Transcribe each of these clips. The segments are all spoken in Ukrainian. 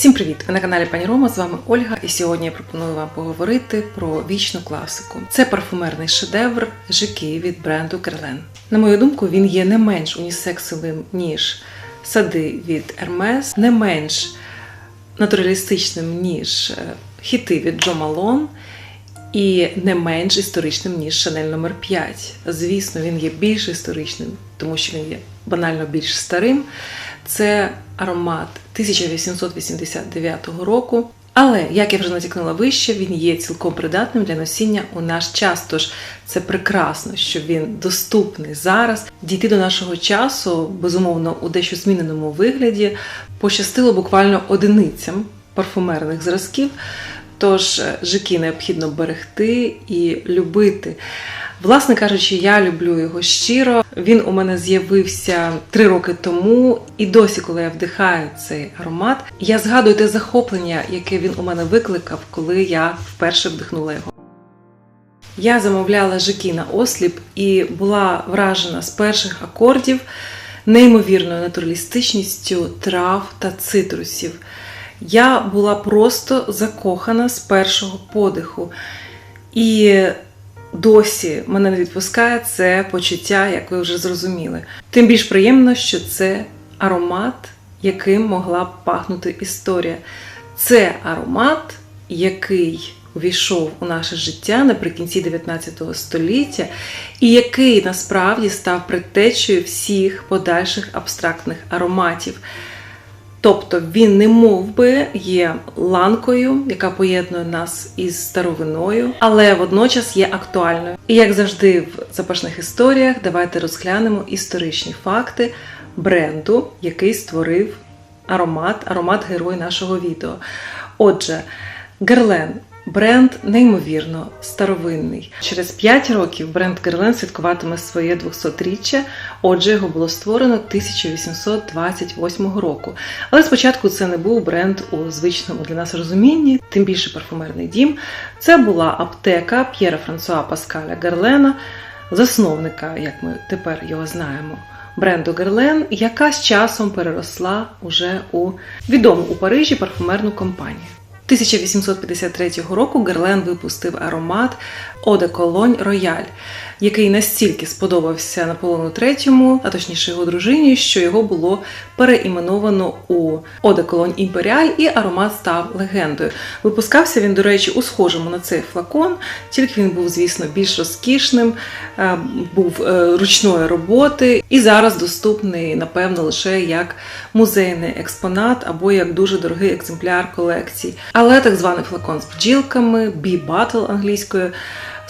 Всім привіт! Ви на каналі Пані Рома, з вами Ольга, і сьогодні я пропоную вам поговорити про вічну класику. Це парфумерний шедевр Жики від бренду Керлен. На мою думку, він є не менш унісексовим, ніж сади від Hermes, не менш натуралістичним, ніж е, хіти від Джо Малон. І не менш історичним, ніж Шанель номер 5 Звісно, він є більш історичним, тому що він є банально більш старим. Це аромат 1889 року. Але, як я вже натякнула вище, він є цілком придатним для носіння у наш час. Тож це прекрасно, що він доступний зараз. Дійти до нашого часу, безумовно, у дещо зміненому вигляді, пощастило буквально одиницям парфумерних зразків. Тож жики необхідно берегти і любити. Власне кажучи, я люблю його щиро. Він у мене з'явився три роки тому, і досі, коли я вдихаю цей аромат, я згадую те захоплення, яке він у мене викликав, коли я вперше вдихнула його. Я замовляла жики на осліп і була вражена з перших акордів неймовірною натуралістичністю трав та цитрусів. Я була просто закохана з першого подиху. І досі мене не відпускає це почуття, як ви вже зрозуміли. Тим більш приємно, що це аромат, яким могла б пахнути історія. Це аромат, який увійшов у наше життя наприкінці 19 століття, і який насправді став предтечею всіх подальших абстрактних ароматів. Тобто він не мов би є ланкою, яка поєднує нас із старовиною, але водночас є актуальною. І як завжди в запашних історіях, давайте розглянемо історичні факти бренду, який створив аромат, аромат герой нашого відео. Отже, Герлен Бренд неймовірно старовинний. Через 5 років бренд Герлен святкуватиме своє 200-річчя, отже, його було створено 1828 року. Але спочатку це не був бренд у звичному для нас розумінні, тим більше парфумерний дім. Це була аптека П'єра Франсуа Паскаля Герлена, засновника, як ми тепер його знаємо. Бренду Герлен, яка з часом переросла уже у відому у Парижі парфумерну компанію. 1853 року Герлен випустив аромат Одеколонь Royal, який настільки сподобався Наполеону III, а точніше його дружині, що його було переіменовано у Cologne Imperial і аромат став легендою. Випускався він, до речі, у схожому на цей флакон, тільки він був, звісно, більш розкішним, е, був е, ручної роботи і зараз доступний, напевно, лише як музейний експонат або як дуже дорогий екземпляр колекції. Але так званий флакон з бджілками, Bottle англійською,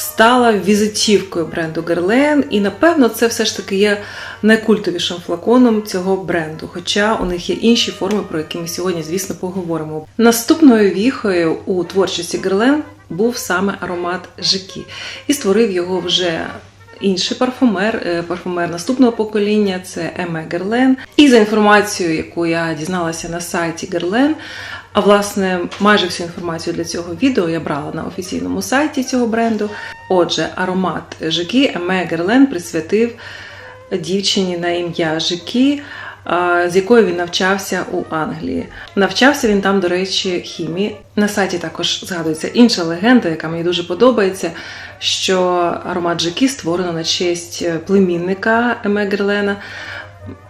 стала візитівкою бренду Guerlain, і напевно це все ж таки є найкультовішим флаконом цього бренду. Хоча у них є інші форми, про які ми сьогодні, звісно, поговоримо. Наступною віхою у творчості Guerlain був саме аромат Жикі, і створив його вже. Інший парфумер, е, парфумер наступного покоління це Еме Герлен. І за інформацією, яку я дізналася на сайті Герлен, а власне, майже всю інформацію для цього відео я брала на офіційному сайті цього бренду. Отже, аромат Жикі Еме Герлен присвятив дівчині на ім'я Жикі, з якою він навчався у Англії. Навчався він там, до речі, хімії. На сайті також згадується інша легенда, яка мені дуже подобається. Що аромат Жикі створено на честь племінника Еме Герлена,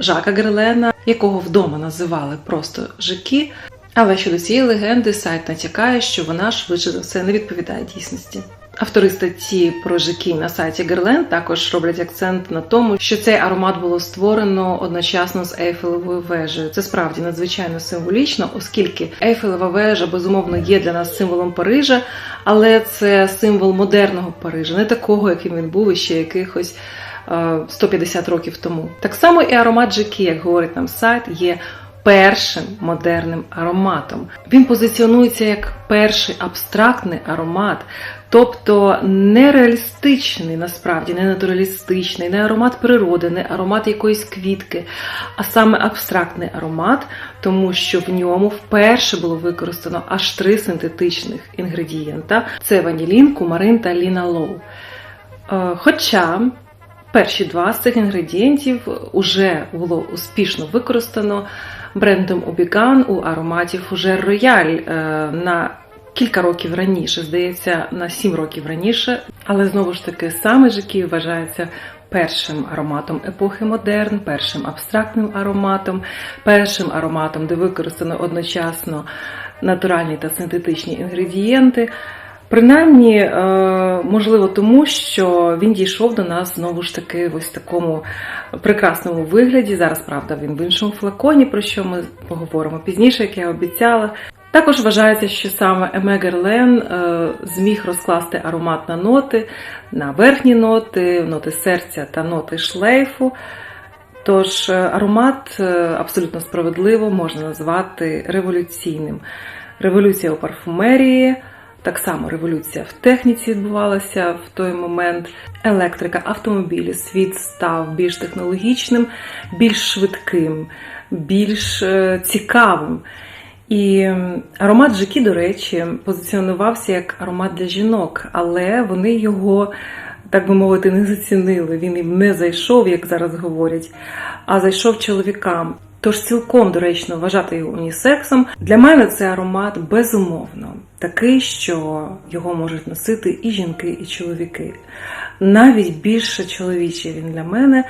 Жака Герлена, якого вдома називали просто Жикі. Але щодо цієї легенди, сайт натякає, що вона швидше за все не відповідає дійсності. Автори статті про жики на сайті Герлен також роблять акцент на тому, що цей аромат було створено одночасно з Ейфелевою вежею. Це справді надзвичайно символічно, оскільки Ейфелева вежа безумовно є для нас символом Парижа, але це символ модерного Парижа, не такого, яким він був іще якихось 150 років тому. Так само і аромат Жики, як говорить нам сайт, є першим модерним ароматом. Він позиціонується як перший абстрактний аромат, тобто нереалістичний, насправді, не натуралістичний, не аромат природи, не аромат якоїсь квітки, а саме абстрактний аромат, тому що в ньому вперше було використано аж три синтетичних інгредієнта: це ванілін, кумарин та ліналоу. Е, хоча Перші два з цих інгредієнтів вже було успішно використано брендом Обіган у ароматів уже рояль на кілька років раніше, здається, на 7 років раніше. Але знову ж таки, саме Жакі вважається першим ароматом епохи модерн, першим абстрактним ароматом, першим ароматом, де використано одночасно натуральні та синтетичні інгредієнти. Принаймні, е, можливо, тому що він дійшов до нас знову ж таки в ось такому прекрасному вигляді. Зараз, правда, він в іншому флаконі, про що ми поговоримо пізніше, як я обіцяла. Також вважається, що саме Емегерлен е, зміг розкласти аромат на ноти, на верхні ноти, ноти серця та ноти шлейфу. Тож е, аромат абсолютно справедливо можна назвати революційним. Революція у парфумерії, так само революція в техніці відбувалася в той момент. Електрика, автомобілі, світ став більш технологічним, більш швидким, більш е, цікавим. І аромат Жакі, до речі, позиціонувався як аромат для жінок, але вони його, так би мовити, не зацінили. Він їм не зайшов, як зараз говорять, а зайшов чоловікам. Тож цілком доречно вважати його унісексом. Для мене це аромат безумовно такий, що його можуть носити і жінки, і чоловіки. Навіть більше чоловічий він для мене.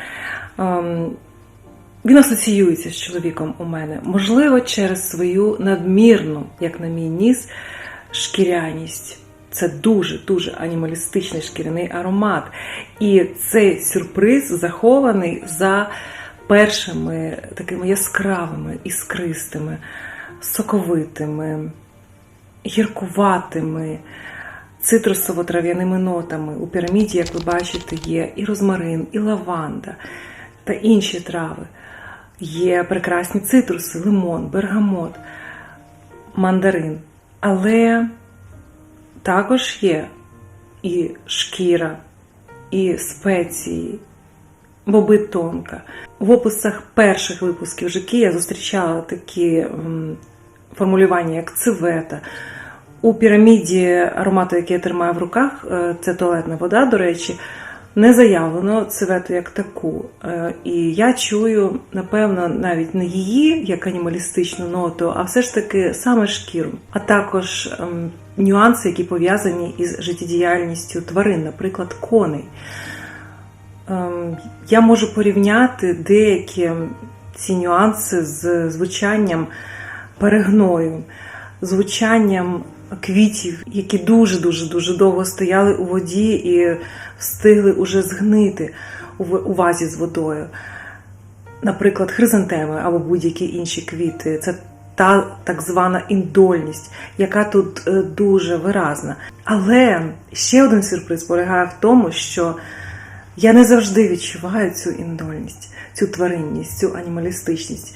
Ем, він асоціюється з чоловіком у мене, можливо, через свою надмірну, як на мій ніс, шкіряність. Це дуже-дуже анімалістичний шкіряний аромат. І цей сюрприз захований за першими такими яскравими, іскристими, соковитими, гіркуватими, цитрусово-трав'яними нотами. У піраміді, як ви бачите, є і розмарин, і лаванда та інші трави. Є прекрасні цитруси, лимон, бергамот, мандарин. Але також є і шкіра, і спеції, боби тонка. В описах перших випусків Жики я зустрічала такі формулювання, як цивета. У піраміді аромату, який я тримаю в руках, е, це туалетна вода, до речі, не заявлено цвету як таку. Е, І я чую, напевно, навіть не її як анімалістичну ноту, а все ж таки саме шкіру, а також ем, нюанси, які пов'язані із життєдіяльністю тварин, наприклад, коней. Я можу порівняти деякі ці нюанси з звучанням перегною, звучанням квітів, які дуже-дуже дуже довго стояли у воді і встигли уже згнити у вазі з водою. Наприклад, хризантеми або будь-які інші квіти. Це та так звана індольність, яка тут е, дуже виразна. Але ще один сюрприз полягає в тому, що я не завжди відчуваю цю індольність, цю тваринність, цю анімалістичність.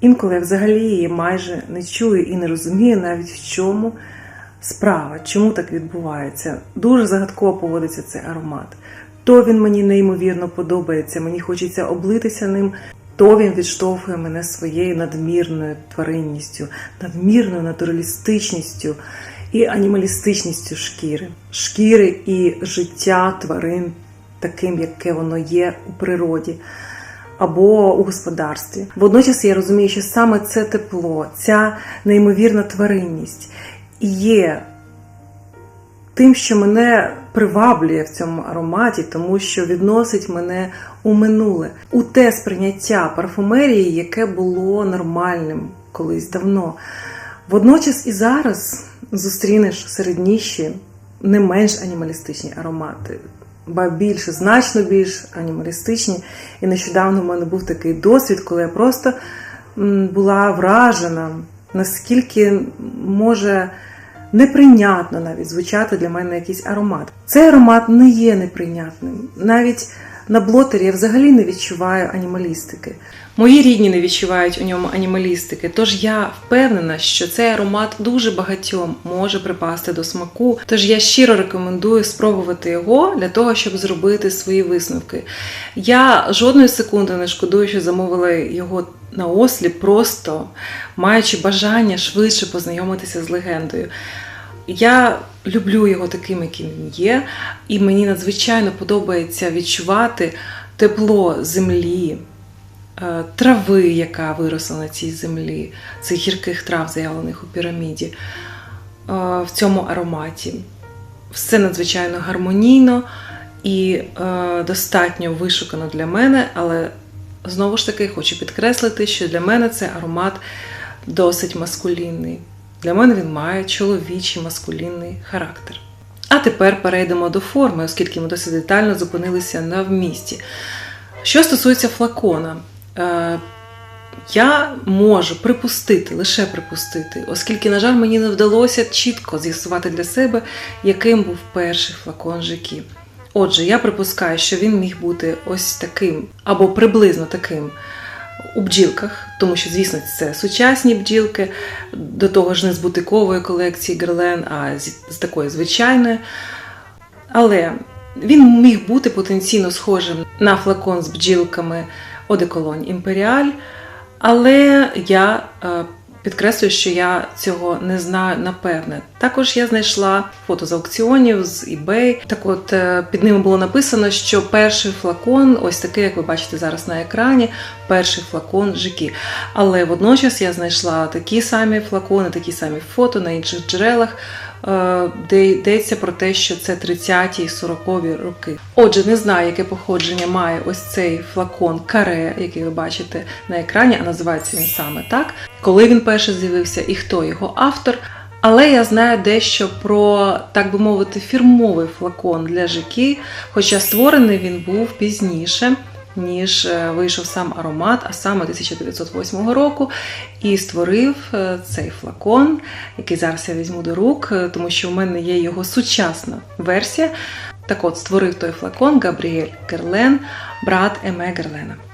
Інколи я взагалі її майже не чую і не розумію навіть в чому справа, чому так відбувається. Дуже загадково поводиться цей аромат. То він мені неймовірно подобається, мені хочеться облитися ним, то він відштовхує мене своєю надмірною тваринністю, надмірною натуралістичністю і анімалістичністю шкіри, шкіри і життя тварин, таким, яке воно є у природі або у господарстві. Водночас я розумію, що саме це тепло, ця неймовірна тваринність є тим, що мене приваблює в цьому ароматі, тому що відносить мене у минуле, у те сприйняття парфумерії, яке було нормальним колись давно. Водночас і зараз зустрінеш серед ніші не менш анімалістичні аромати, ба більше, значно більш анімалістичні. І нещодавно в мене був такий досвід, коли я просто була вражена, наскільки може неприйнятно навіть звучати для мене якийсь аромат. Цей аромат не є неприйнятним. Навіть на блотері я взагалі не відчуваю анімалістики. Мої рідні не відчувають у ньому анімалістики, тож я впевнена, що цей аромат дуже багатьом може припасти до смаку. Тож я щиро рекомендую спробувати його для того, щоб зробити свої висновки. Я жодної секунди не шкодую, що замовила його на осліп, просто маючи бажання швидше познайомитися з легендою. Я люблю його таким, яким він є, і мені надзвичайно подобається відчувати тепло землі, е, трави, яка виросла на цій землі, цих гірких трав, заявлених у піраміді, е, в цьому ароматі. Все надзвичайно гармонійно і е, достатньо вишукано для мене, але знову ж таки хочу підкреслити, що для мене цей аромат досить маскулінний. Для мене він має чоловічий маскулінний характер. А тепер перейдемо до форми, оскільки ми досить детально зупинилися на вмісті. Що стосується флакона, е, я можу припустити, лише припустити, оскільки, на жаль, мені не вдалося чітко з'ясувати для себе, яким був перший флакон Жикі. Отже, я припускаю, що він міг бути ось таким або приблизно таким у бджілках, тому що, звісно, це сучасні бджілки, до того ж не з бутикової колекції Герлен, а з, такої звичайної. Але він міг бути потенційно схожим на флакон з бджілками Одеколонь Імперіаль, але я е, підкреслюю, що я цього не знаю напевне. Також я знайшла фото з аукціонів з eBay. Так от е, під ними було написано, що перший флакон, ось такий, як ви бачите зараз на екрані, перший флакон Жикі. Але водночас я знайшла такі самі флакони, такі самі фото на інших джерелах. е, Де йдеться про те, що це 30-ті 40-ві роки. Отже, не знаю, яке походження має ось цей флакон каре, який ви бачите на екрані, а називається він саме так. Коли він перше з'явився і хто його автор. Але я знаю дещо про, так би мовити, фірмовий флакон для Жикі, хоча створений він був пізніше, ніж е, вийшов сам аромат, а саме 1908 року, і створив е, цей флакон, який зараз я візьму до рук, е, тому що в мене є його сучасна версія. Так от, створив той флакон Габріель Герлен, брат Еме Герлена.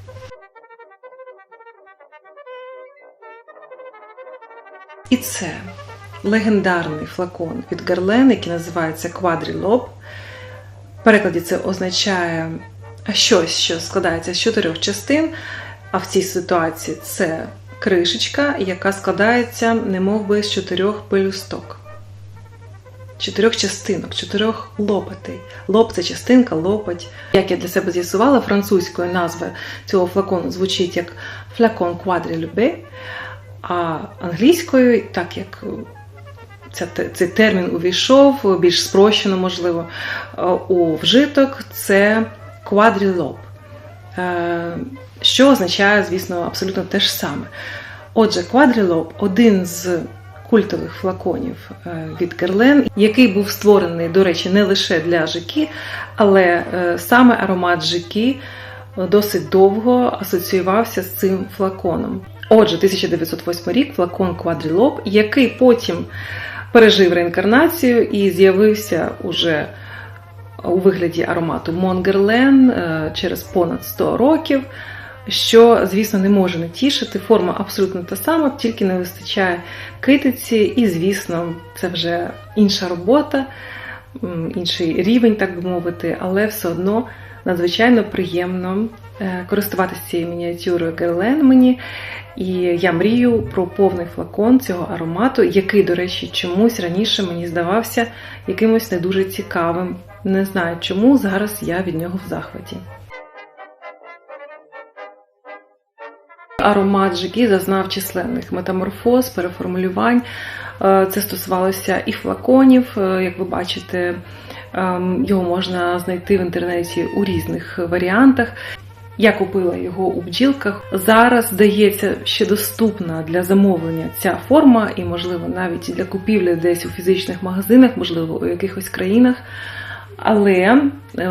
І це легендарний флакон від Герлен, який називається Quadrilob. В перекладі це означає щось, що складається з чотирьох частин, а в цій ситуації це кришечка, яка складається, немов би, з чотирьох пелюсток. Чотирьох частинок, чотирьох лопатей. Лоб це частинка, лопать. Як я для себе з'ясувала, французькою назва цього флакону звучить як флакон Quadrilobe, а англійською, так як цей термін увійшов, більш спрощено, можливо, у вжиток, це квадрілоб, що означає, звісно, абсолютно те ж саме. Отже, квадрілоб один з культових флаконів від Герлен, який був створений, до речі, не лише для Жики, але саме аромат Жики досить довго асоціювався з цим флаконом. Отже, 1908 рік флакон Quadrilob, який потім пережив реінкарнацію і з'явився уже у вигляді аромату Монгерлен через понад 100 років, що, звісно, не може не тішити. Форма абсолютно та сама, тільки не вистачає китиці, і, звісно, це вже інша робота, інший рівень, так би мовити, але все одно надзвичайно приємно користуватися цією мініатюрою Герлен мені. І я мрію про повний флакон цього аромату, який, до речі, чомусь раніше мені здавався якимось не дуже цікавим. Не знаю чому, зараз я від нього в захваті. Аромат Жикі зазнав численних метаморфоз, переформулювань. Це стосувалося і флаконів, як ви бачите, його можна знайти в інтернеті у різних варіантах. Я купила його у бджілках. Зараз здається, ще доступна для замовлення ця форма, і, можливо, навіть для купівлі десь у фізичних магазинах, можливо, у якихось країнах. Але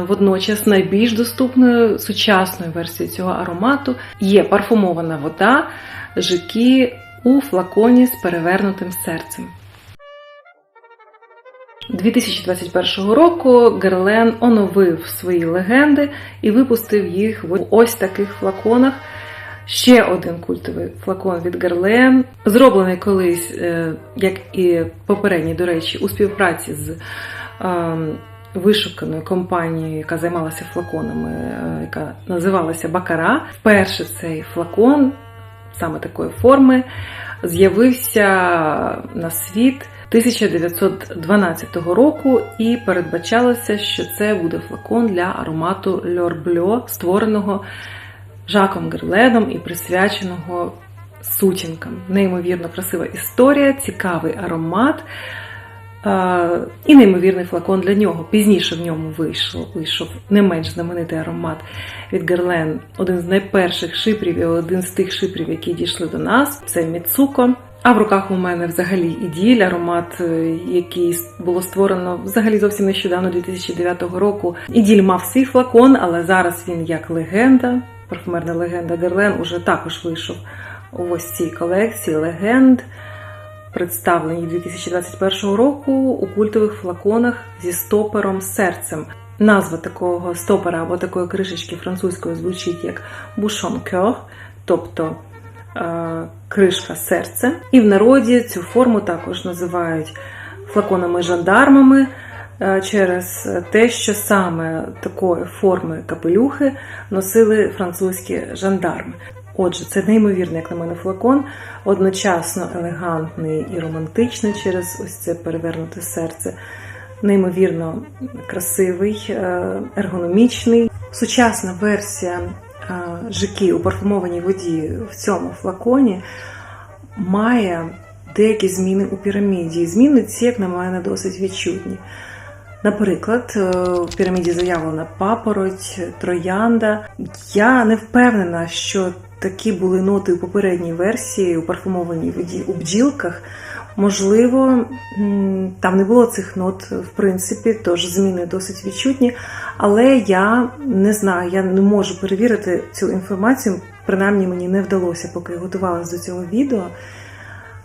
водночас найбільш доступною сучасною версією цього аромату є парфумована вода Жикі у флаконі з перевернутим серцем. 2021 року Герлен оновив свої легенди і випустив їх в ось таких флаконах. Ще один культовий флакон від Герлен, зроблений колись, як і попередній, до речі, у співпраці з вишуканою компанією, яка займалася флаконами, яка називалася Бакара. Вперше цей флакон, саме такої форми, з'явився на світ. 1912 року, і передбачалося, що це буде флакон для аромату Льорбльо, створеного Жаком Герленом і присвяченого сутінкам. Неймовірно красива історія, цікавий аромат. І неймовірний флакон для нього. Пізніше в ньому вийшов, вийшов не менш знаменитий аромат від Герлен, один з найперших шипрів і один з тих шипрів, які дійшли до нас. Це Міцуко. А в руках у мене взагалі іділь, аромат, е, який було створено взагалі зовсім нещодавно, 2009 року. Іділь мав свій флакон, але зараз він як легенда, парфумерна легенда Герлен уже також вийшов у ось цій колекції легенд, представлені 2021 року у культових флаконах зі стопером серцем. Назва такого стопера або такої кришечки французькою звучить як Bouchon Coeur, тобто кришка серця. І в народі цю форму також називають флаконами-жандармами е, через те, що саме такої форми капелюхи носили французькі жандарми. Отже, це неймовірний, як на мене, флакон, одночасно елегантний і романтичний через ось це перевернуте серце, неймовірно красивий, е, ергономічний. Сучасна версія е, жики у парфумованій воді в цьому флаконі має деякі зміни у піраміді. Зміни ці, як на мене, досить відчутні. Наприклад, е, в піраміді заявлена папороть, троянда. Я не впевнена, що такі були ноти у попередній версії у парфумованій воді у бджілках. Можливо, там не було цих нот, в принципі, тож зміни досить відчутні. Але я не знаю, я не можу перевірити цю інформацію. Принаймні мені не вдалося, поки готувалася до цього відео.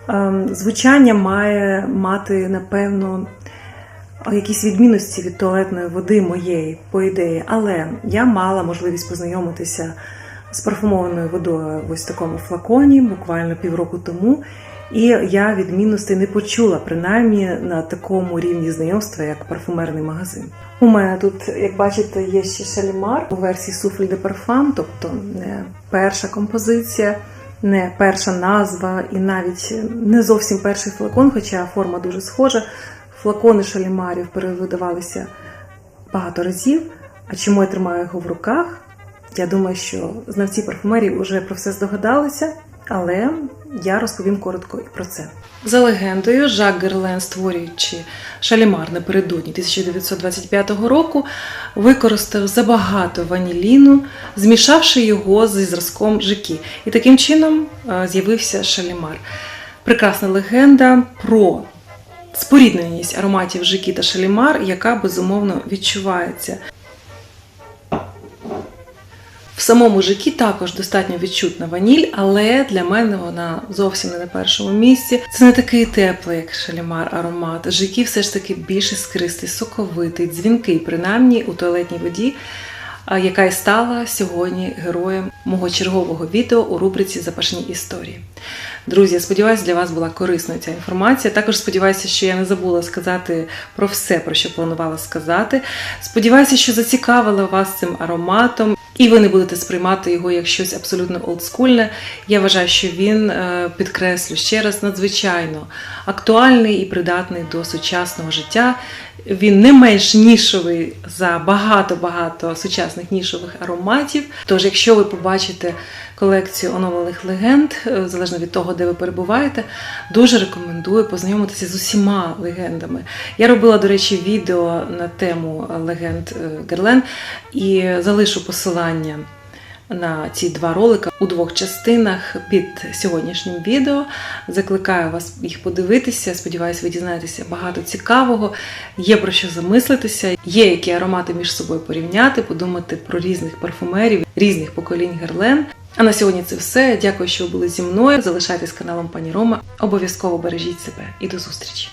Ем, Звучання має мати, напевно, якісь відмінності від туалетної води моєї, по ідеї. Але я мала можливість познайомитися з парфумованою водою в ось такому флаконі буквально півроку тому. І я відмінностей не почула, принаймні на такому рівні знайомства, як парфумерний магазин. У мене тут, як бачите, є ще шалімар у версії Souffle de Parfum, тобто не перша композиція, не перша назва і навіть не зовсім перший флакон, хоча форма дуже схожа. Флакони шалімарів перевидавалися багато разів. А чому я тримаю його в руках? Я думаю, що знавці парфумерії вже про все здогадалися, але я розповім коротко і про це. За легендою, Жак Герлен, створюючи шалімар напередодні 1925 року, використав забагато ваніліну, змішавши його зі зразком жики. І таким чином е, з'явився шалімар. Прекрасна легенда про спорідненість ароматів жики та шалімар, яка безумовно відчувається. В самому жикі також достатньо відчутна ваніль, але для мене вона зовсім не на першому місці. Це не такий теплий, як шалімар аромат. Жикі все ж таки більш іскристий, соковитий, дзвінкий, принаймні у туалетній воді, яка і стала сьогодні героєм мого чергового відео у рубриці Запашні історії. Друзі, сподіваюся, для вас була корисною ця інформація. Також сподіваюся, що я не забула сказати про все, про що планувала сказати. Сподіваюся, що зацікавила вас цим ароматом. І ви не будете сприймати його як щось абсолютно олдскульне. Я вважаю, що він е, підкреслю ще раз надзвичайно актуальний і придатний до сучасного життя. Він не менш нішовий за багато-багато сучасних нішових ароматів. Тож, якщо ви побачите колекцію оновлених легенд, е, залежно від того, де ви перебуваєте, дуже рекомендую познайомитися з усіма легендами. Я робила, до речі, відео на тему легенд е, Герлен і залишу посилання на ці два ролика у двох частинах під сьогоднішнім відео. Закликаю вас їх подивитися. Сподіваюся, ви дізнаєтеся багато цікавого. Є про що замислитися, є які аромати між собою порівняти, подумати про різних парфумерів, різних поколінь Герлен. А на сьогодні це все. Дякую, що ви були зі мною. Залишайтесь каналом Пані Рома. Обов'язково бережіть себе і до зустрічі!